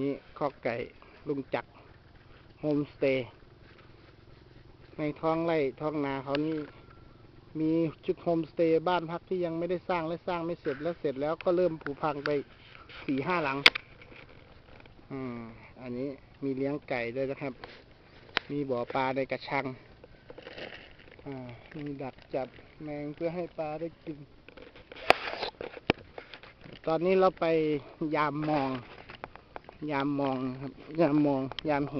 นี้ข้อไก่ลุงจักโฮมสเตย์ในท้องไร่ท้องนาเขานี่มีชุดโฮมสเตย์บ้านพักที่ยังไม่ได้สร้างและสร้างไม่เสร็จและเสร็จแล้วก็เริ่มผุพังไปสี่ห้าหลัง อืม อันนี้มีเลี้ยงไก่ด้วยนะครับ มีบ่อปลาในกระชัง อ่า มีดักจับแมงเพื่อให้ปลาได้กิน ตอนนี้เราไปยามมอง ยามมองครับ ยามมอง ยามแห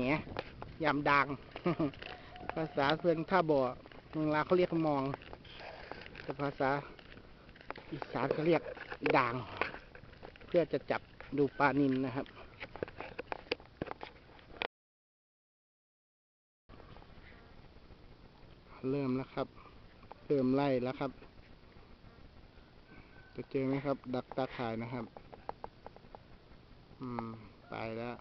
ยามดัง ภาษาเพื่อนท่าบ่อเมืองลาเขาเรียกมอง แต่ภาษาอีสานเขาเรียกด่าง เพื่อจะจับดูปลานินนะครับ เริ่มแล้วครับ เริ่มไล่แล้วครับ จะเจอไหมครับ ดักตาข่ายนะครับ อืม ไปแล้ว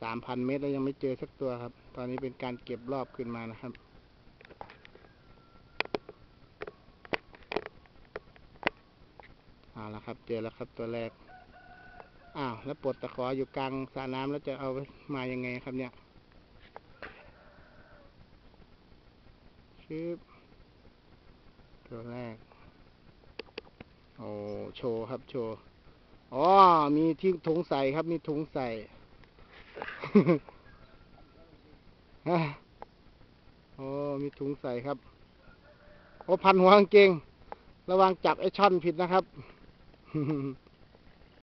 สามพันเมตรแล้วยังไม่เจอสักตัวครับ ตอนนี้เป็นการเก็บรอบขึ้นมานะครับ เอาละครับ เจอแล้วครับตัวแรก อ้าว แล้วปลดตะขออยู่กลางสระน้ำแล้วจะเอามายังไงครับเนี่ยชืบตัวแรก โอ้ โชว์ครับ โชว์ อ๋อ มีที่ถุงใส่ครับ มีถุงใส่ โอ้ มีถุงใส่ครับ โอ้ พันหัวกางเกง ระวังจับไอ้ช่อนผิดนะครับ